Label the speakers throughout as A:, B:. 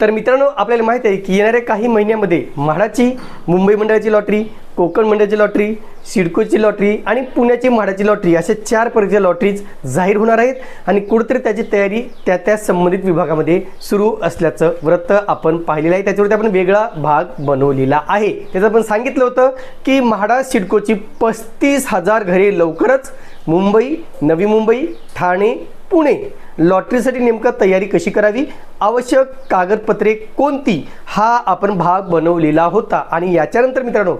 A: तर मित्रांनो आपल्याला माहीत आहे की येणाऱ्या काही महिन्यामध्ये म्हाडाची मुंबई मंडळाची लॉटरी कोकण मंडळाची लॉटरी सिडकोची लॉटरी आणि पुण्याची म्हाडाची लॉटरी अशा चार प्रकारच्या लॉटरीज जाहीर होणार आहेत आणि कुठेतरी त्याची तयारी त्या त्या संबंधित विभागामध्ये सुरू असल्याचं वृत्त आपण पाहिलेलं आहे. त्याच्यावरती आपण वेगळा भाग बनवलेला आहे. त्याचं आपण सांगितलं होतं की म्हाडा सिडकोची पस्तीस हजार घरे लवकरच मुंबई नवी मुंबई ठाणे पुणे. लॉटरीसाठी नेमकं तयारी कशी करावी? आवश्यक कागदपत्रे कोणती? हा आपण भाग बनवलेला होता. आणि याच्यानंतर मित्रांनो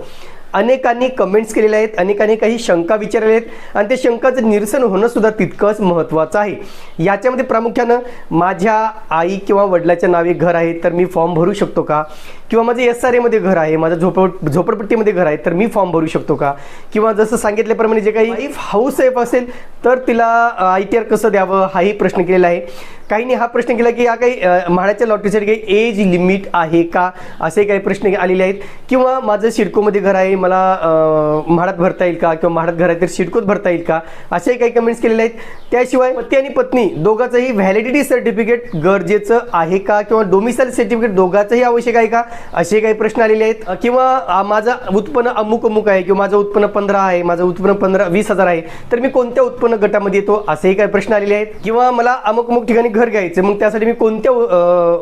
A: अनेकांनी कमेंट्स केलेल्या आहेत अनेकांनी काही शंका विचारलेल्या आहेत. आणि त्या शंकाचं निरसन होणं सुद्धा तितकंच महत्त्वाचं आहे. याच्यामध्ये प्रामुख्यानं माझ्या आई किंवा वडिलाच्या नावे घर आहे तर मी फॉर्म भरू शकतो का? किंवा माझं एस आर एमध्ये घर आहे माझं झोपड झोपडपट्टीमध्ये घर आहे तर मी फॉर्म भरू शकतो का? किंवा जसं सांगितल्याप्रमाणे जे काही हाऊस सेफ असेल तर तिला आय टी आर कसं द्यावं हाही प्रश्न केलेला आहे. काहींनी हा प्रश्न केला की या काही म्हाडाच्या लॉटरीसाठी काही एज लिमिट आहे का? असे काही प्रश्न आलेले आहेत. किंवा माझं सिडकोमध्ये घर आहे मला म्हाडात भरता येईल का? किंवा म्हाडात घर आहे तर सिडकोत भरता येईल का? असे काही कमेंट्स केलेले आहेत. त्याशिवाय पती आणि पत्नी दोघांचंही व्हॅलिडिटी सर्टिफिकेट गरजेचं आहे का? किंवा डोमिसाईल सर्टिफिकेट दोघांचंही आवश्यक आहे का? असे काही प्रश्न आलेले आहेत. किंवा माझं उत्पन्न अमुक अमुक आहे किंवा माझं उत्पन्न पंधरा आहे माझं उत्पन्न पंधरा वीस हजार आहे तर मी कोणत्या उत्पन्न गटामध्ये येतो? असेही काही प्रश्न आलेले आहेत. किंवा मला अमुक अमुक ठिकाणी घर घ्यायचं मग त्यासाठी मी कोणत्या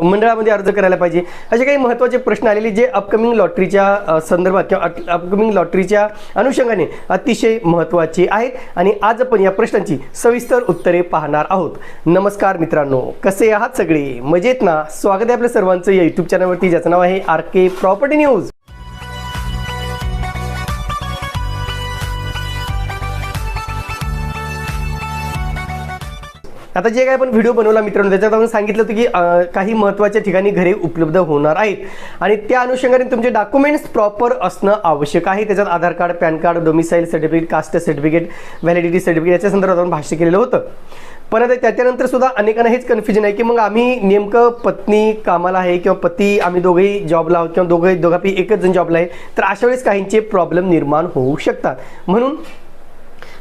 A: मंडळामध्ये अर्ज करायला पाहिजे? असे काही महत्त्वाचे प्रश्न आलेले जे अपकमिंग लॉटरीच्या संदर्भात किंवा अपकमिंग लॉटरीच्या अनुषंगाने अतिशय महत्त्वाचे आहेत. आणि आज आपण या प्रश्नांची सविस्तर उत्तरे पाहणार आहोत. नमस्कार मित्रांनो कसे आहात सगळे? मजेत ना? स्वागत आहे आपल्या सर्वांचं या युट्यूब चॅनलवरती ज्याचं नाव आहे आर के प्रॉपर्टी न्यूज आता जे काय आपण व्हिडिओ बनवला मित्रांनो त्याच्यात आपण सांगितलं होतं की काही महत्त्वाच्या ठिकाणी घरे उपलब्ध होणार आहेत. आणि त्या अनुषंगाने तुमचे डॉक्युमेंट्स प्रॉपर असणं आवश्यक आहे. त्याच्यात Aadhaar card PAN card domicile certificate caste certificate validity certificate याच्या संदर्भात आपण भाष्य केलेलं होतं. पण आता त्याच्यानंतर सुद्धा अनेकांना हेच कन्फ्युजन आहे की मग आम्ही नेमकं पत्नी कामाला आहे किंवा पती आम्ही दोघेही जॉबला आहोत किंवा दोघे दोघापी एकच जण जॉबला आहे तर अशा वेळेस काहींचे प्रॉब्लेम निर्माण होऊ शकतात. म्हणून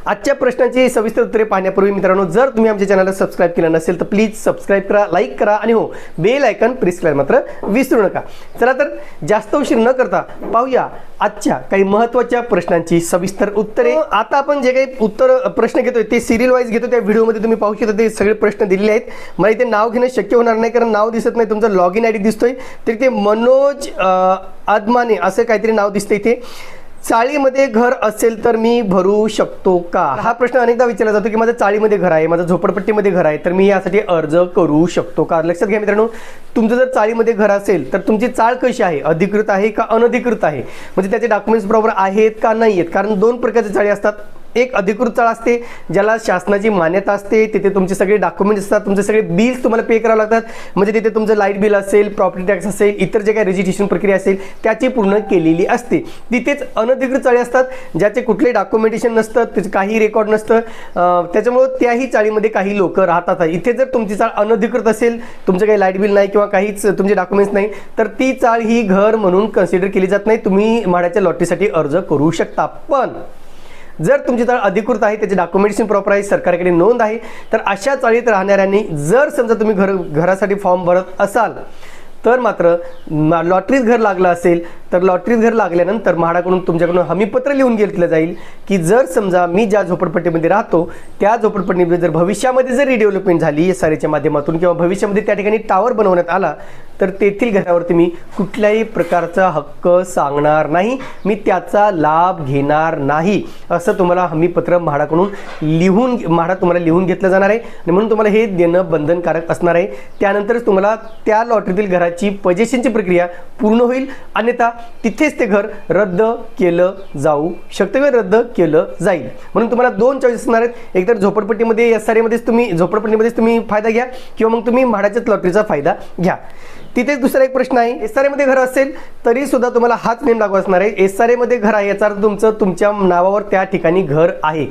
A: आजच्या प्रश्नाची सविस्तर उत्तरे पाहण्यापूर्वी मित्रांनो जर तुम्ही आमच्या चॅनलला सबस्क्राईब केलं नसेल तर प्लीज सबस्क्राईब करा लाईक करा आणि हो बेल आयकन प्रेस करायला मात्र विसरू नका. चला तर जास्त उशीर न करता पाहूया आजच्या काही महत्त्वाच्या प्रश्नांची सविस्तर उत्तरे. आता आपण जे काही उत्तर प्रश्न घेतोय ते सिरियल वाईज घेतो त्या व्हिडिओमध्ये तुम्ही पाहू शकता ते सगळे प्रश्न दिलेले आहेत. मला इथे नाव घेणं शक्य होणार नाही कारण नाव दिसत नाही तुमचं लॉग इन आय डी दिसतोय. तरी ते मनोज आदमाने असं काहीतरी नाव दिसतं इथे. चाळीमध्ये घर असेल तर मी भरू शकतो का? हा प्रश्न अनेकदा विचारला जातो की माझं चाळीमध्ये घर आहे माझं झोपडपट्टीमध्ये घर आहे तर मी यासाठी अर्ज करू शकतो का? लक्षात घ्या मित्रांनो तुमचं जर चाळीमध्ये घर असेल तर तुमची चाळ कशी आहे? अधिकृत आहे का अनधिकृत आहे? म्हणजे त्याचे डॉक्युमेंट्स बरोबर आहेत का नाही आहेत कारण दोन प्रकारचे चाळी असतात. एक अधिकृत चाळ असते ज्याला शासनाची मान्यता असते. तिथे तुमचे सगळे डॉक्युमेंट्स असतात तुमचे सगळे बिल्स तुम्हाला पे करावं लागतात. म्हणजे तिथे तुमचं लाइट बिल असेल प्रॉपर्टी टॅक्स असेल इतर जे काही रजिस्ट्रेशन प्रक्रिया असेल त्याची पूर्ण केलेली असते. तिथेच अनधिकृत चाळी असतात ज्याचे कुठले डॉक्युमेंटेशन नसतं त्याचं काही रेकॉर्ड नसतं. त्याच्यामुळं त्याही चाळीमध्ये काही लोक राहतात. इथे जर तुमची चाळ अनधिकृत असेल तुमचं काही लाइट बिल नाही किंवा काहीच तुमचे डॉक्युमेंट्स नाही तर ती चाळ ही घर म्हणून कन्सिडर केली जात नाही. तुम्ही म्हाडाच्या लॉटरीसाठी अर्ज करू शकता. पण जर तुमची तळ अधिकृत आहे त्याचे डॉक्युमेंटेशन प्रॉपर आहे सरकारकडे नोंद आहे तर अशा चाळीत राहणाऱ्यांनी जर समजा तुम्ही घर घरासाठी फॉर्म भरत असाल तर मात्र लॉटरीत घर लागलं असेल तर लॉटरीत घर लागल्यानंतर म्हाडाकडून तुमच्याकडून हमीपत्र लिहून घेतलं जाईल की जर समजा मी ज्या झोपडपट्टीमध्ये राहतो त्या झोपडपट्टीमध्ये जर भविष्यामध्ये जर रिडेव्हलपमेंट झाली एस आर एच्या माध्यमातून किंवा भविष्यामध्ये त्या ठिकाणी टावर बनवण्यात आला तर तेथील घरावरती मी कुठल्याही प्रकारचा हक्क सांगणार नाही. मी त्याचा लाभ घेणार नाही असं तुम्हाला हमीपत्र म्हाडाकडून लिहून म्हाडा तुम्हाला लिहून घेतलं जाणार आहे. आणि म्हणून तुम्हाला हे देणं बंधनकारक असणार आहे. त्यानंतरच तुम्हाला त्या लॉटरीतील घराची पजेशनची प्रक्रिया पूर्ण होईल. अन्यथा तिथेच ते घर रद्द केलं जाऊ शकतं किंवा रद्द केलं जाईल. म्हणून तुम्हाला दोन चॉईस असणार आहेत. एकतर झोपडपट्टीमध्ये एस आर एमध्येच तुम्ही झोपडपट्टीमध्येच तुम्ही फायदा घ्या किंवा मग तुम्ही म्हाडाच्याच लॉटरीचा फायदा घ्या. तिथेच दुसरा एक प्रश्न आहे. एस आर एमध्ये घर असेल तरी सुद्धा तुम्हाला हाच नेम लागू असणार आहे. एस आर एमध्ये घर आहे याचा अर्थ तुमचं तुमच्या नावावर त्या ठिकाणी घर आहे.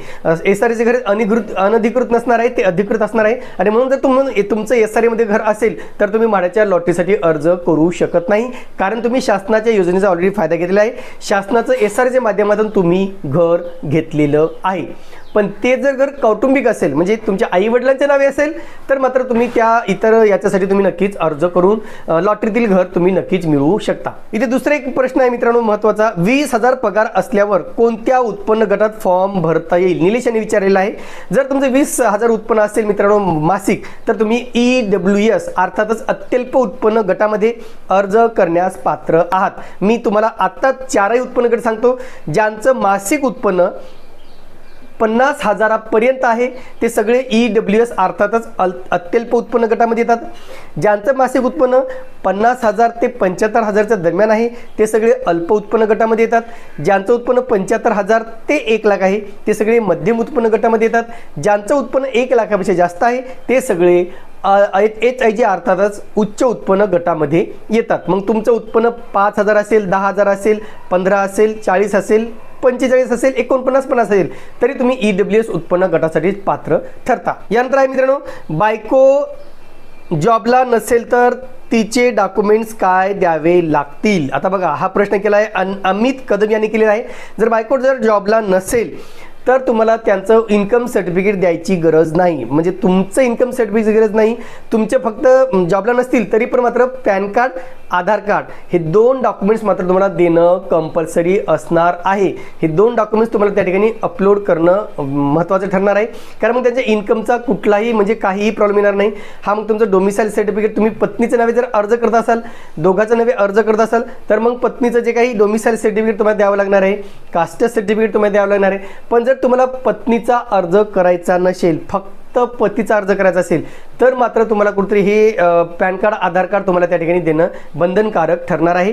A: एस आर एचे घर अनिकृत अनधिकृत नसणार आहे ते अधिकृत असणार आहे. आणि म्हणून जर तुम्ही तुमचं एस आर एमध्ये घर असेल तर तुम्ही म्हाडाच्या लॉटरीसाठी अर्ज करू शकत नाही. कारण तुम्ही शासनाच्या योजनेचा ऑलरेडी फायदा घेतलेला आहे. शासनाचं एस आर एच्या माध्यमातून तुम्ही घर घेतलेलं आहे. पण ते जर घर कौटुंबिक असेल म्हणजे तुमच्या आईवडिलांच्या नावे असेल तर मात्र तुम्ही त्या इतर याच्यासाठी तुम्ही नक्कीच अर्ज करून लॉटरीतील घर तुम्ही नक्कीच मिळवू शकता. इथे दुसरा एक प्रश्न आहे मित्रांनो महत्त्वाचा वीस हजार पगार असल्यावर कोणत्या उत्पन्न गटात फॉर्म भरता येईल? निलेश यांनी विचारलेला आहे. जर तुमचं वीस हजार उत्पन्न असेल मित्रांनो मासिक तर तुम्ही ई डब्ल्यू एस अर्थातच अत्यल्प उत्पन्न गटामध्ये अर्ज करण्यास पात्र आहात. मी तुम्हाला आत्ता चारही उत्पन्न गट सांगतो ज्यांचं मासिक उत्पन्न पन्नास हजारापर्यंत आहे. ते सगळे ई डब्ल्यू एस अर्थातच अल अत्यल्प उत्पन्न गटामध्ये येतात. ज्यांचं मासिक उत्पन्न पन्नास हजार ते पंच्याहत्तर हजारच्या दरम्यान आहे ते सगळे अल्प उत्पन्न गटामध्ये येतात. ज्यांचं उत्पन्न पंच्याहत्तर हजार ते एक लाख आहे ते सगळे मध्यम उत्पन्न गटामध्ये येतात. ज्यांचं उत्पन्न एक लाखापेक्षा जास्त आहे ते सगळे एच आय जी अर्थातच उच्च उत्पन्न गटामध्ये येतात. मग तुमचं उत्पन्न पाच हजार असेल दहा हजार असेल पंधरा असेल चाळीस असेल पंचेचाळीस असेल एकोणपन्नास पन्नास असेल तरी तुम्ही ई डब्ल्यू एस उत्पन्न गटासाठी पात्र ठरता. यानंतर आहे मित्रांनो बायको जॉबला नसेल तर तिचे डॉक्युमेंट्स काय द्यावे लागतील? आता बघा हा प्रश्न केला आहे अन अमित कदम यांनी केलेला आहे. जर बायको जर जॉबला नसेल तर तुम्हाला त्यांचं इन्कम सर्टिफिकेट द्यायची गरज नाही. म्हणजे तुमचं इन्कम सर्टिफिकेटची गरज नाही. तुमचे फक्त जॉबला नसतील तरी पण मात्र पॅन कार्ड आधार कार्ड हे दोन डॉक्युमेंट्स मात्र तुम्हाला देणं कंपल्सरी असणार आहे. हे दोन डॉक्युमेंट्स तुम्हाला त्या ठिकाणी अपलोड करणं महत्त्वाचं ठरणार आहे. कारण मग त्यांच्या इन्कमचा कुठलाही म्हणजे काहीही प्रॉब्लेम येणार नाही. हा मग तुमचं डोमिसाईल सर्टिफिकेट तुम्ही पत्नीच्या नावे जर अर्ज करत असाल दोघांच्या नावे अर्ज करत असाल तर मग पत्नीचं जे काही डोमिसाईल सर्टिफिकेट तुम्हाला द्यावं लागणार आहे कास्ट सर्टिफिकेट तुम्हाला द्यावं लागणार आहे. पण जर तुम्हाला पत्नीचा अर्ज करायचा नसेल फक्त पतीचा अर्ज करायचा असेल तर मात्र तुम्हाला कुठेतरी हे पॅन कार्ड आधार कार्ड तुम्हाला त्या ठिकाणी देणं बंधनकारक ठरणार आहे.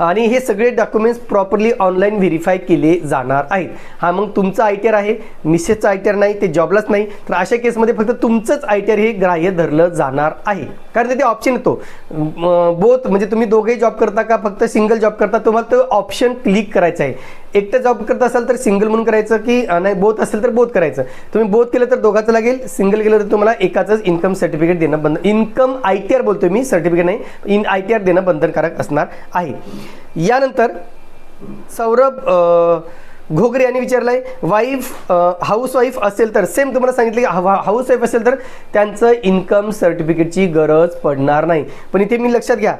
A: आणि हे सगळे डॉक्युमेंट्स प्रॉपरली ऑनलाईन व्हेरीफाय केले जाणार आहेत. हा मग तुमचं आय टी आर आहे. मिसेसचं आय टी आर नाही ते जॉबलाच नाही. तर अशा केसमध्ये फक्त तुमचंच आय टी आर हे ग्राह्य धरलं जाणार आहे. कारण तिथे ऑप्शन येतो. बोथ म्हणजे तुम्ही दोघेही जॉब करता का? फक्त सिंगल जॉब करता? तुम्हाला तो ऑप्शन क्लिक करायचा आहे. एकटं जॉब करत असाल तर सिंगल म्हणून करायचं की नाही बोथ असेल तर बोथ करायचं. तुम्ही बोथ केलं तर दोघाचं लागेल. सिंगल केलं तर तुम्हाला एकाचंच इन्कम सर्टिफिकेट देणं बंद इन्कम आय टी आर बोलतोय मी सर्टिफिकेट नाही. इन आय टी आर देणं बंधनकारक असणार आहे. यानंतर सौरभ घोगरे यांनी विचारलं आहे वाईफ हाऊस वाईफ असेल तर सेम तुम्हाला सांगितलं की हाऊस वाईफ असेल तर त्यांचं इन्कम सर्टिफिकेटची गरज पडणार नाही. पण इथे मी लक्षात घ्या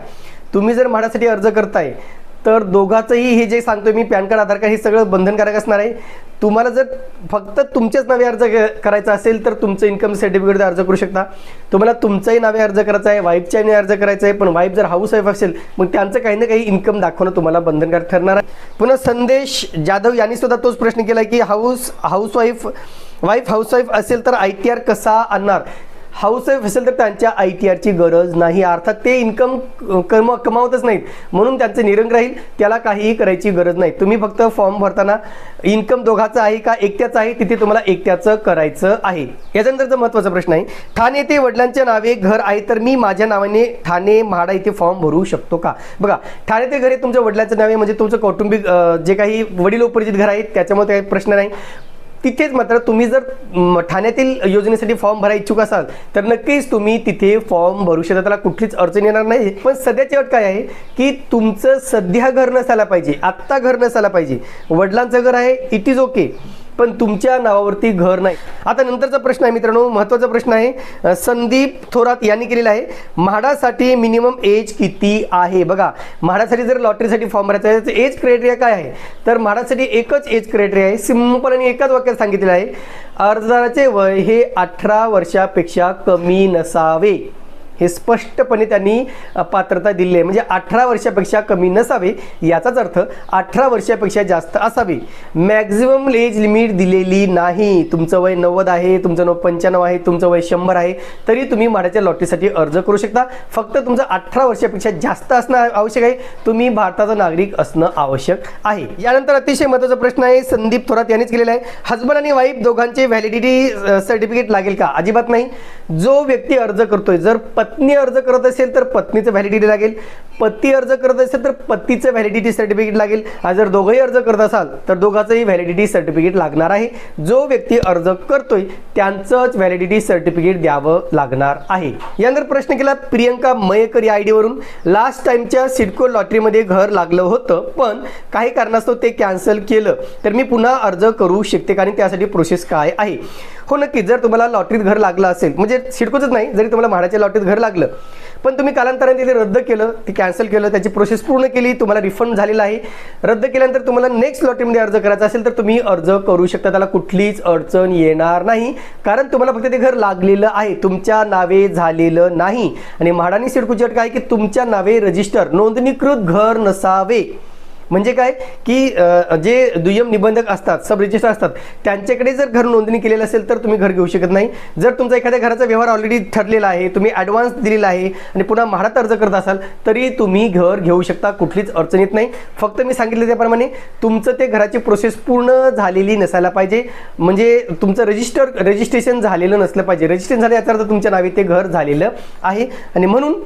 A: तुम्ही जर म्हाडासाठी अर्ज करताय तर दोघांचंही हे जे सांगतोय मी पॅन कार्ड आधार कार्ड हे सगळं बंधनकारक असणार आहे. तुम्हाला जर फक्त तुमच्याच नावे अर्ज क- करायचा असेल तर तुमचं इन्कम सर्टिफिकेट अर्ज करू शकता. तुम्हाला तुमचाही नावे अर्ज करायचा आहे वाईफच्या नावे अर्ज करायचा आहे पण वाईफ जर हाऊस वाईफ असेल मग त्यांचं काही ना काही इन्कम दाखवणं तुम्हाला बंधनकारक ठरणार आहे. पुन्हा संदेश जाधव यांनी सुद्धा तोच प्रश्न केला की house house wife wife housewife असेल तर आय टी आर कसा आणणार? हाऊस वाईफ असेल तर त्यांच्या आय टी आरची गरज नाही. अर्थात ते इन्कम कम कमावतच नाहीत. म्हणून त्यांचं निरंग राहील. त्याला काहीही करायची गरज नाही. तुम्ही फक्त फॉर्म भरताना इन्कम दोघाचं आहे का एकट्याचं आहे तिथे तुम्हाला एकट्याचं करायचं आहे. याच्यानंतरचा महत्त्वाचा प्रश्न आहे ठाणे येथे वडिलांच्या नावे घर आहे तर मी माझ्या नावाने ठाणे म्हाडा इथे फॉर्म भरू शकतो का? बघा ठाणे ते घर हे तुमच्या वडिलांच्या नावे म्हणजे तुमचं कौटुंबिक जे काही वडिलोपरिचित घर आहेत त्याच्यामुळे काही प्रश्न नाही. तिथेच मात्र तुम्ही जर ठाण्यातील योजनेसाठी फॉर्म भरायला इच्छुक असाल तर नक्कीच तुम्ही तिथे फॉर्म भरू शकता. त्याला कुठलीच अडचण येणार नाही. पण सध्याची अट काय आहे की तुमचं सध्या घर नसायला पाहिजे आत्ता घर नसायला पाहिजे. वडिलांचं घर आहे इट इज ओके पण तुमच्या नावावरती घर नाही. आता नंतरचा प्रश्न आहे मित्रांनो महत्त्वाचा प्रश्न आहे. संदीप थोरात यांनी केलेला आहे म्हाडासाठी मिनिमम एज किती आहे? बघा म्हाडासाठी जर लॉटरीसाठी फॉर्म भरायचा आहे तर एज क्रायटेरिया काय आहे? तर म्हाडासाठी एकच एज क्रायटेरिया आहे सिंपल आणि एकाच वाक्यात सांगितलेलं आहे अर्जदाराचे वय हे अठरा वर्षापेक्षा कमी नसावे. हे स्पष्टपणे त्यांनी पात्रता दिली आहे. म्हणजे अठरा वर्षापेक्षा कमी नसावे याचाच अर्थ अठरा वर्षापेक्षा जास्त असावे. मॅक्झिमम एज लिमिट दिलेली नाही. तुमचं वय नव्वद आहे तुमचं नव पंच्याण्णव आहे तुमचं वय शंभर आहे तरी तुम्ही म्हाडाच्या लॉटरीसाठी अर्ज करू शकता. फक्त तुमचं अठरा वर्षापेक्षा जास्त असणं आवश्यक आहे. तुम्ही भारताचा नागरिक असणं आवश्यक आहे. यानंतर अतिशय महत्त्वाचा प्रश्न आहे. संदीप थोरात यांनीच केलेला आहे. हजबंड आणि वाईफ दोघांचे व्हॅलिडिटी सर्टिफिकेट लागेल का? अजिबात नाही. जो व्यक्ती अर्ज करतोय जर पत्नी अर्ज करत असेल तर पत्नीचं व्हॅलिडिटी लागेल. पती अर्ज करत असेल तर पतीचं व्हॅलिडिटी सर्टिफिकेट लागेल. आणि जर दोघंही अर्ज करत असाल तर दोघांचंही व्हॅलिडिटी सर्टिफिकेट लागणार आहे. जो व्यक्ती अर्ज करतोय त्यांचंच व्हॅलिडिटी सर्टिफिकेट द्यावं लागणार आहे. यानंतर प्रश्न केला प्रियंका मयेकर या आयडीवरून लास्ट टाइमच्या सिडको लॉटरीमध्ये घर लागलं होतं पण काही कारणास्तव ते कॅन्सल केलं. तर मी पुन्हा अर्ज करू शकते कारण त्यासाठी प्रोसेस काय आहे? हो नक्की जर तुम्हाला लॉटरीत घर लागलं असेल म्हणजे सिडकोच नाही जरी तुम्हाला म्हाडाच्या लॉटरीत घर लागलं पण तुम्ही कालांतराने तिथे रद्द केलं ते कॅन्सल केलं त्याची प्रोसेस पूर्ण केली तुम्हाला रिफंड झालेला आहे. रद्द केल्यानंतर तुम्हाला नेक्स्ट लॉटरीमध्ये अर्ज करायचा असेल तर तुम्ही अर्ज करू शकता. त्याला कुठलीच अडचण येणार नाही. कारण तुम्हाला फक्त ते घर लागलेलं आहे. तुमच्या नावे झालेलं नाही. आणि म्हाडानी सिडकोची अट काय की तुमच्या नावे रजिस्टर नोंदणीकृत घर नसावे. म्हणजे काय? की जे दुय्यम निबंधक असतात सब रजिस्टर असतात त्यांच्याकडे जर घर नोंदणी केलेलं असेल तर तुम्ही घर घेऊ शकत नाही. जर तुमचा एखाद्या घराचा व्यवहार ऑलरेडी ठरलेला आहे तुम्ही ॲडव्हान्स दिलेला आहे आणि पुन्हा म्हाडात अर्ज करत असाल तरी तुम्ही घर घेऊ शकता कुठलीच अडचण येत नाही. फक्त मी सांगितलं त्याप्रमाणे तुमचं ते घराची प्रोसेस पूर्ण झालेली नसायला पाहिजे. म्हणजे तुमचं रजिस्टर रजिस्ट्रेशन झालेलं नसलं पाहिजे. रजिस्ट्रेशन झालं याचा अर्थ तुमच्या नावे ते घर झालेलं आहे. आणि म्हणून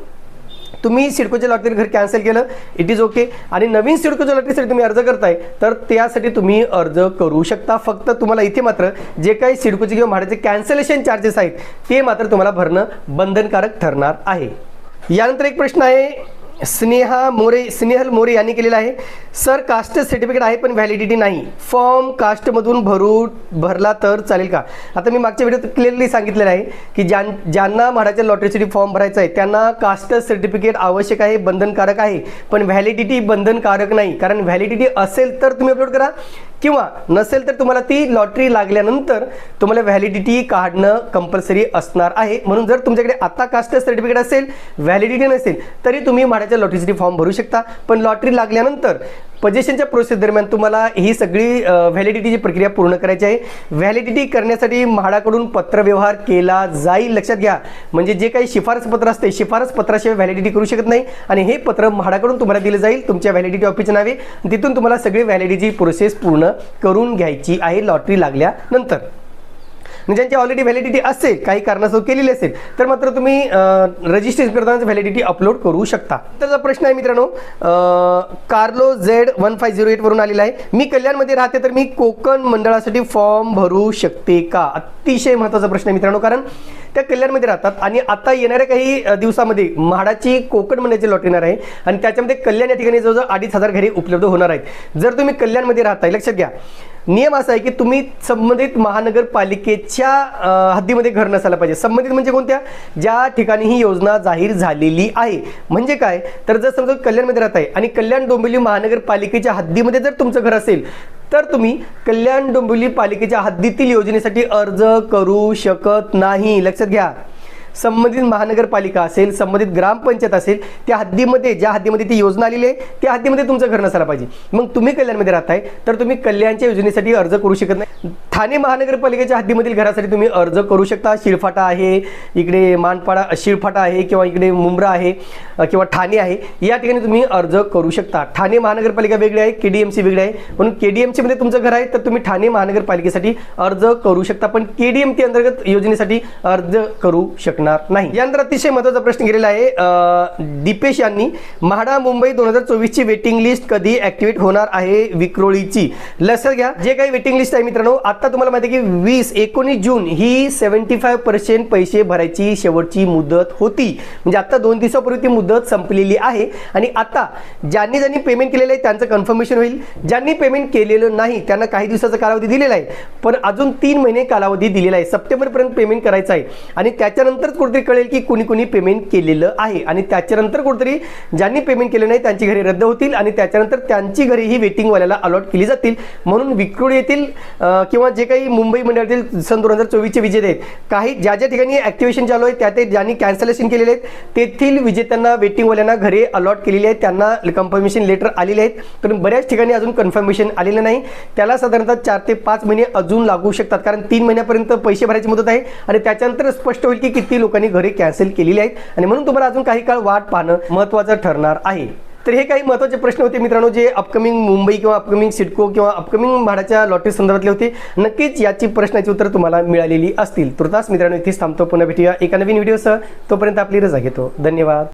A: तुम्ही सिडकोच्या लॉटरी घर कॅन्सल केलं इट इज ओके आणि नवीन सिडकोच्या लॉटरीसाठी तुम्ही अर्ज करताय तर त्यासाठी तुम्ही अर्ज करू शकता. फक्त तुम्हाला इथे मात्र जे काही सिडकोचे किंवा म्हाडाचे कॅन्सलेशन चार्जेस आहेत ते मात्र तुम्हाला भरणं बंधनकारक ठरणार आहे. यानंतर एक प्रश्न आहे स्नेहा मोरे स्नेहल मोरे यांनी केलेला आहे. सर कास्ट सर्टिफिकेट आहे पण व्हॅलिडिटी नाही. फॉर्म कास्टमधून भरू भरला तर चालेल का? आता मी मागच्या व्हिडिओत क्लिअरली सांगितलेलं आहे की ज्यां ज्यांना म्हाडाच्या लॉटरीसाठी फॉर्म भरायचा आहे त्यांना कास्ट सर्टिफिकेट आवश्यक आहे बंधनकारक आहे. पण व्हॅलिडिटी बंधनकारक नाही. कारण व्हॅलिडिटी असेल तर तुम्ही अपलोड करा. किंवा नसेल तर तुम्हाला ती लॉटरी लागल्यानंतर तुम्हाला व्हॅलिडिटी काढणं कंपल्सरी असणार आहे. म्हणून जर तुमच्याकडे आता कास्ट सर्टिफिकेट असेल व्हॅलिडिटी नसेल तरी तुम्ही म्हाडाच्या लॉटरीसाठी फॉर्म भरू शकता. पण लॉटरी लागल्यानंतर पजेशनच्या प्रोसेस दरम्यान तुम्हाला ही सगळी व्हॅलिडिटीची प्रक्रिया पूर्ण करायची आहे. व्हॅलिडिटी करण्यासाठी म्हाडाकडून पत्रव्यवहार केला जाईल लक्षात घ्या. म्हणजे जे काही शिफारस पत्र असते शिफारस पत्राशिवाय व्हॅलिडिटी करू शकत नाही. आणि हे पत्र म्हाडाकडून तुम्हाला दिलं जाईल तुमच्या व्हॅलिडिटी ऑफिसच्या नावे. तिथून तुम्हाला सगळी व्हॅलिडिटी प्रोसेस पूर्ण करून घ्यायची आहे लॉटरी लागल्यानंतर. म्हणजे ज्यांची ऑलरेडी व्हॅलिडिटी असेल काही कारणास्तव केलेली असेल तर मात्र तुम्ही रजिस्ट्रेशन करताना व्हॅलिडिटी अपलोड करू शकता. तर प्रश्न आहे मित्रांनो Carlo Z one five zero एटवरून आलेला आहे. मी कल्याणमध्ये राहते तर मी कोकण मंडळासाठी फॉर्म भरू शकते का? अतिशय महत्त्वाचा प्रश्न आहे मित्रांनो कारण त्या कल्याणमध्ये राहतात. आणि आता येणाऱ्या काही दिवसामध्ये म्हाडाची कोकण म्हणण्याची लॉटरी येणार आहे. आणि त्याच्यामध्ये कल्याण या ठिकाणी जवळजवळ अडीच हजार घरे उपलब्ध होणार आहेत. जर तुम्ही कल्याणमध्ये राहताय लक्षात घ्या. नियम असा आहे की तुम्ही संबंधित महानगरपालिकेच्या हद्दीमध्ये घर नसायला पाहिजे. संबंधित म्हणजे कोणत्या? ज्या ठिकाणी ही योजना जाहीर झालेली आहे. म्हणजे काय? तर जर समजा कल्याणमध्ये राहत आहे आणि कल्याण डोंबिवली महानगरपालिकेच्या हद्दीमध्ये जर तुमचं घर असेल तर तुम्ही कल्याण डोंबिवली पालिकेच्या हद्दीतील योजनेसाठी अर्ज करू शकत नाही. लक्षात घ्या. संबंधित महानगरपालिका असेल संबंधित ग्रामपंचायत असेल त्या हद्दीमध्ये ज्या हद्दीमध्ये ती योजना आलेली आहे त्या हद्दीमध्ये तुमचं घर नसायला पाहिजे. मग तुम्ही कल्याणमध्ये राहताय तर तुम्ही कल्याणच्या योजनेसाठी अर्ज करू शकत नाही. ठाणे महानगरपालिकेच्या हद्दीमधील घरासाठी तुम्ही अर्ज करू शकता. शिळफाटा आहे इकडे मानपाडा शिळफाटा आहे किंवा इकडे मुंब्रा आहे किंवा ठाणे आहे या ठिकाणी तुम्ही अर्ज करू शकता. ठाणे महानगरपालिका वेगळी आहे के डी एम सी वेगळी आहे. म्हणून के डी एममध्ये तुमचं घर आहे तर तुम्ही ठाणे महानगरपालिकेसाठी अर्ज करू शकता. पण के डी एम टी अंतर्गत योजनेसाठी अर्ज करू शकणार नाही. यानंतर अतिशय महत्त्वाचा प्रश्न गेलेला आहे दीपेश यांनी म्हाडा मुंबई दोन हजार चोवीसची वेटिंग लिस्ट कधी ऍक्टिव्हेट होणार आहे विक्रोळीची? लक्षात घ्या जे काही वेटिंग लिस्ट आहे मित्रांनो आता तुम्हाला माहिती आहे की वीस एकोणीस जून ही सेव्हन्टी फाईव्ह पर्सेंट पैसे भरायची शेवटची मुदत होती. म्हणजे आता दोन दिवसापूर्वी ती मुदत संपलेली आहे. आणि आता ज्यांनी ज्यांनी पेमेंट केलेलं आहे त्यांचं कन्फर्मेशन होईल. ज्यांनी पेमेंट केलेलं नाही त्यांना काही दिवसाचा कालावधी दिलेला आहे. पण अजून तीन महिने कालावधी दिलेला आहे. सप्टेंबरपर्यंत पेमेंट करायचं आहे. आणि त्याच्यानंतर त्याच्यानंतरच कुठेतरी कळेल की कुणी कुणी पेमेंट केलेलं आहे. आणि त्याच्यानंतर कुठेतरी ज्यांनी पेमेंट केलं नाही त्यांची घरे रद्द होतील आणि त्याच्यानंतर त्यांची घरे ही वेटिंगवाल्याला अलॉट केली जातील. म्हणून विक्रोळी येथील किंवा जे काही मुंबई मंडळातील सन दोन हजार चोवीसचे विजेते आहेत काही ज्या ज्या ठिकाणी ॲक्टिवेशन चालू आहे त्या ते ज्यांनी कॅन्सलेशन केलेले आहेत तेथील विजेत्यांना वेटिंगवाल्यांना घरे अलॉट केलेली आहेत. त्यांना कन्फर्मेशन लेटर आलेले आहेत. तर बऱ्याच ठिकाणी अजून कन्फर्मेशन आलेलं नाही. त्याला साधारणतः चार ते पाच महिने अजून लागू शकतात. कारण तीन महिन्यापर्यंत पैसे भरायची मुदत आहे. आणि त्याच्यानंतर स्पष्ट होईल की किती लोकांनी घरे कॅन्सल केलेली आहेत आणि म्हणून तुम्हाला अजून काही काळ वाट पाहणं महत्त्वाचं ठरणार आहे. तर हे काही महत्त्वाचे प्रश्न होते मित्रांनो जे अपकमिंग मुंबई किंवा अपकमिंग सिडको किंवा अपकमिंग भाडाच्या लॉटरी संदर्भातले होते नक्कीच याची प्रश्नाची उत्तर तुम्हाला मिळालेली असतील. तुर्तास मित्रांनो इथेच थांबतो. पुन्हा भेटूया एका नवीन व्हिडिओसह तोपर्यंत आपली रजा घेतो. धन्यवाद.